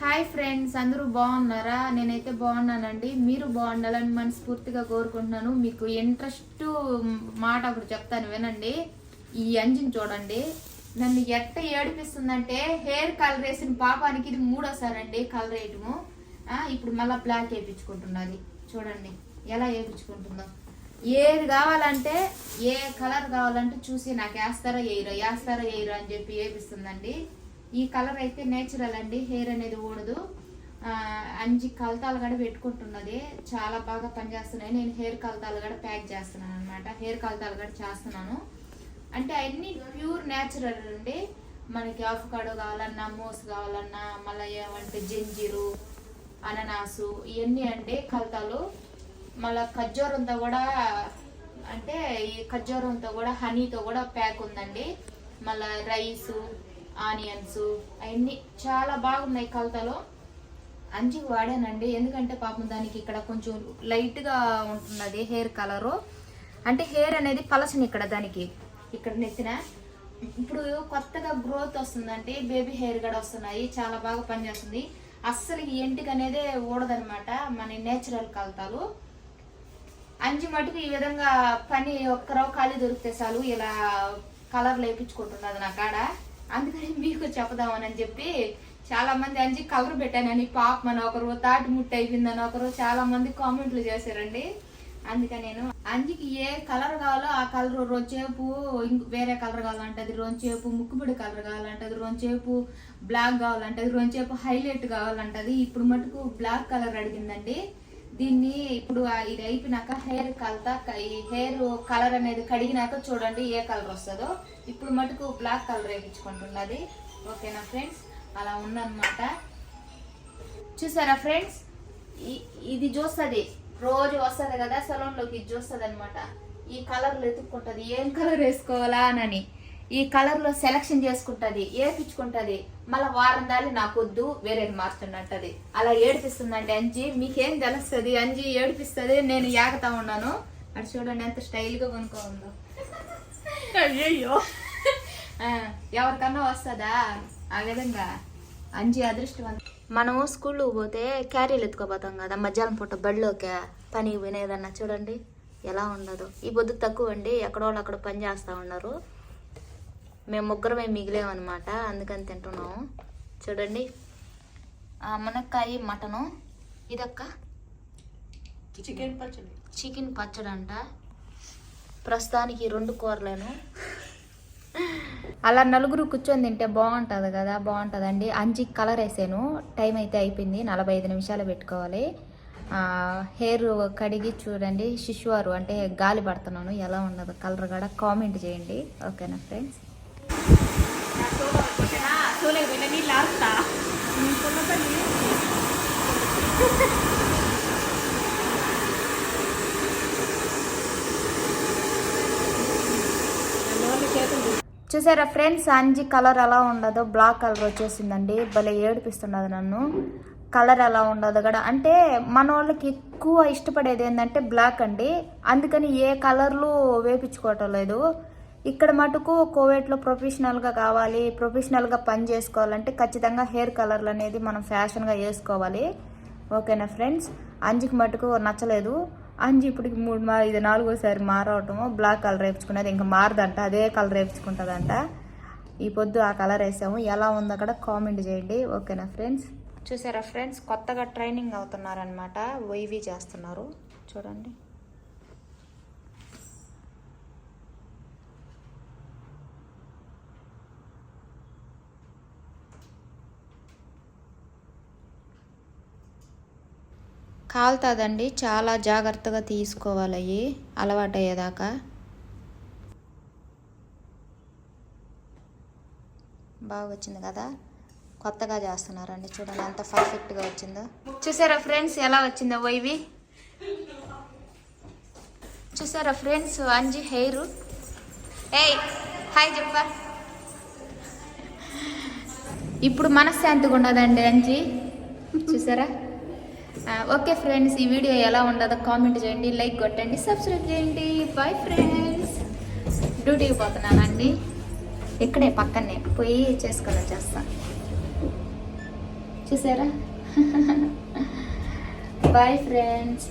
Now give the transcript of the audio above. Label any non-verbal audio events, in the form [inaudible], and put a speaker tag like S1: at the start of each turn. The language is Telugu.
S1: హాయ్ ఫ్రెండ్స్ అందరూ బాగున్నారా? నేనైతే బాగున్నానండి. మీరు బాగుండాలని మనస్ఫూర్తిగా కోరుకుంటున్నాను. మీకు ఇంట్రెస్ట్ మాట ఒకటి చెప్తాను వినండి. ఈ అంజిన్ చూడండి. నన్ను ఎట్ట ఏడిపిస్తుందంటే హెయిర్ కలర్ వేసిన పాపానికి ఇది మూడోసారండి కలర్ వేయటము. ఇప్పుడు మళ్ళీ బ్లాక్ వేయించుకుంటున్నది. చూడండి ఎలా వేయించుకుంటుందో. ఏది కావాలంటే ఏ కలర్ కావాలంటే చూసి నాకు వేస్తారా వేయరు వేస్తారా వేయరు అని చెప్పి వేపిస్తుందండి. ఈ కలర్ అయితే నేచురల్ అండి. హెయిర్ అనేది ఊడదు. అంజి కలతాలు కూడా పెట్టుకుంటున్నది. చాలా బాగా పనిచేస్తున్నాయి. నేను హెయిర్ కలతాలు కూడా ప్యాక్ చేస్తున్నాను అనమాట హెయిర్ కలతాలు కూడా చేస్తున్నాను. అంటే అన్నీ ప్యూర్ న్యాచురల్ అండి. మనకి ఆఫ్కాడో కావాలన్నా మోస్ కావాలన్నా మళ్ళీ ఏమంటే జంజీరు అననాసు ఇవన్నీ అంటే కలతాలు. మళ్ళీ ఖర్జూరంతో కూడా అంటే ఈ ఖర్జూరంతో కూడా హనీతో కూడా ప్యాక్ ఉందండి. మళ్ళీ రైసు ఆనియన్స్ అవన్నీ చాలా బాగున్నాయి కలతలు. అంచుకు వాడానండి ఎందుకంటే పాపం దానికి ఇక్కడ కొంచెం లైట్గా ఉంటున్నది హెయిర్ కలరు. అంటే హెయిర్ అనేది పలసని ఇక్కడ దానికి. ఇక్కడ నెత్తిన. ఇప్పుడు కొత్తగా గ్రోత్ వస్తుందంటే బేబీ హెయిర్ కూడా వస్తున్నాయి చాలా బాగా పనిచేస్తుంది. అస్సలు ఈ ఎంటికి అనేది ఊడదనమాట మన నేచురల్ కలతాలు. అంజి మటుకు ఈ విధంగా పని ఒక్కరో ఖాళీ దొరికితే చాలు ఇలా కలర్ లేపించుకుంటున్నది నా కాడ. అందుకని మీకు చెప్దామని చెప్పి చాలా మంది అంజి కలర్ పెట్టానని పాప మన ఒకరు తాటి ముట్టు అయిపోయిందని ఒకరు చాలా మంది కామెంట్లు చేశారండి. అందుకని నేను అంజికి ఏ కలర్ కావాలో ఆ కలర్ రొంచేపు ఇంక వేరే కలర్ కావాలంటది రొంచేపు ముక్కుబిడి కలర్ కావాలంటది రొంచేపు బ్లాక్ కావాలంటది అది రొంచేపు హైలైట్ కావాలంటది. ఇప్పుడు మటుకు బ్లాక్ కలర్ అడిగిందండి. దీన్ని ఇప్పుడు ఇది అయిపోయినాక హెయిర్ కలతా ఈ హెయిర్ కలర్ అనేది కడిగినాక చూడండి ఏ కలర్ వస్తుందో. ఇప్పుడు మటుకు బ్లాక్ కలర్ వేయించుకుంటున్నది. ఓకేనా ఫ్రెండ్స్ అలా ఉందన్నమాట. చూసారా ఫ్రెండ్స్ ఇది చూస్తుంది. రోజు వస్తుంది కదా సలూన్లోకి ఇది చూస్తుంది అనమాట ఈ కలర్లు ఎత్తుక్కుంటుంది ఏం కలర్ వేసుకోవాలా అని. ఈ కలర్లో సెలక్షన్ చేసుకుంటుంది ఏపించుకుంటుంది మళ్ళీ వారం దాలి నాకు వద్దు వేరేది మార్చుండంటది అలా ఏడిపిస్తుందండి అంజి మీకేం తెలుస్తుంది? అంజి ఏడిపిస్తుంది నేను యాగతా ఉన్నాను. అటు చూడండి ఎంత స్టైల్గా కొనుక్కో ఉందో
S2: అయ్యయ్యో.
S1: ఆ, ఎవరికన్నా వస్తుందా? ఆ విధంగా. అంజి అదృష్టవంత మనం స్కూల్లో పోతే క్యారీలు ఎత్తుకోపోతాం కదా మధ్యాహ్నం పూట బడిలోకి పని వినేదన్నా చూడండి ఎలా ఉండదు. ఈ పొద్దు తక్కువ అండి ఎక్కడో వాళ్ళు అక్కడ పని చేస్తూ ఉన్నారు. మేము ముగ్గురమే మిగిలేమన్నమాట అందుకని తింటున్నాము చూడండి. మునక్కాయ మటను. ఇదక్క?
S2: చికెన్ పచ్చడి.
S1: చికెన్ పచ్చడి అంట ప్రస్తుతానికి రెండు కూరలేను. అలా నలుగురు కూర్చొని తింటే బాగుంటుంది కదా బాగుంటుందండి. అంజి కలర్ వేసాను. టైం అయితే అయిపోయింది నలభై ఐదు నిమిషాలు పెట్టుకోవాలి. హెయిర్ కడిగి చూడండి. శిశువారు అంటే గాలి పడుతున్నాను ఎలా ఉన్నదో కలర్ కూడా కామెంట్ చేయండి. ఓకేనా ఫ్రెండ్స్?
S2: Ni పోయిన నీళ్ళు ఆస్తా
S1: చూసారా ఫ్రెండ్స్ అంజి కలర్ ఎలా ఉండదో బ్లాక్ కలర్ వచ్చేసిందండి. భలే ఏడిపిస్తున్నది నన్ను. కలర్ ఎలా ఉండదు కూడా. అంటే మన వాళ్ళకి ఎక్కువ ఇష్టపడేది ఏంటంటే బ్లాక్ అండి. అందుకని ఏ కలర్లు వేపించుకోవటం లేదు. ఇక్కడ మటుకు కోవిడ్లో ప్రొఫెషనల్గా కావాలి ప్రొఫెషనల్గా పని చేసుకోవాలంటే ఖచ్చితంగా హెయిర్ కలర్లు అనేది మనం ఫ్యాషన్గా వేసుకోవాలి. ఓకేనా ఫ్రెండ్స్? అంజికి మటుకు నచ్చలేదు. అంజి ఇప్పటికి మూడు మా ఇది నాలుగోసారి మారవటము. బ్లాక్ కలర్ వేపించుకున్నది ఇంకా మారదంట. అదే కలర్ వేపించుకుంటుందంట. ఈ పొద్దు ఆ కలర్ వేసాము. ఎలా ఉందో అక్కడ కామెంట్ చేయండి. ఓకేనా ఫ్రెండ్స్? చూసారా ఫ్రెండ్స్? కొత్తగా ట్రైనింగ్ అవుతున్నారనమాట వైవి చేస్తున్నారు. చూడండి. కాలుతుందండి. చాలా జాగ్రత్తగా తీసుకోవాలి అవి అలవాటయ్యేదాకా. బాగా వచ్చింది కదా? కొత్తగా చేస్తున్నారండి చూడండి. ఎంత పర్ఫెక్ట్గా వచ్చిందో. చూసారా ఫ్రెండ్స్ ఎలా వచ్చిందో వైవి? చూసారా ఫ్రెండ్స్ అంజి హెయిర్? ఏయ్ హాయ్ చెప్పా. ఇప్పుడు మనశ్శాంతిగా ఉండదండి అంజి. చూసారా? ఓకే ఫ్రెండ్స్ ఈ వీడియో ఎలా ఉండదో కామెంట్ చేయండి లైక్ కొట్టండి సబ్స్క్రైబ్ చేయండి. బాయ్ ఫ్రెండ్స్ డ్యూటీకి పోతున్నానండి. ఇక్కడే పక్కనే పోయి చేసుకొని వచ్చేస్తా. చూసారా? [laughs] Bye friends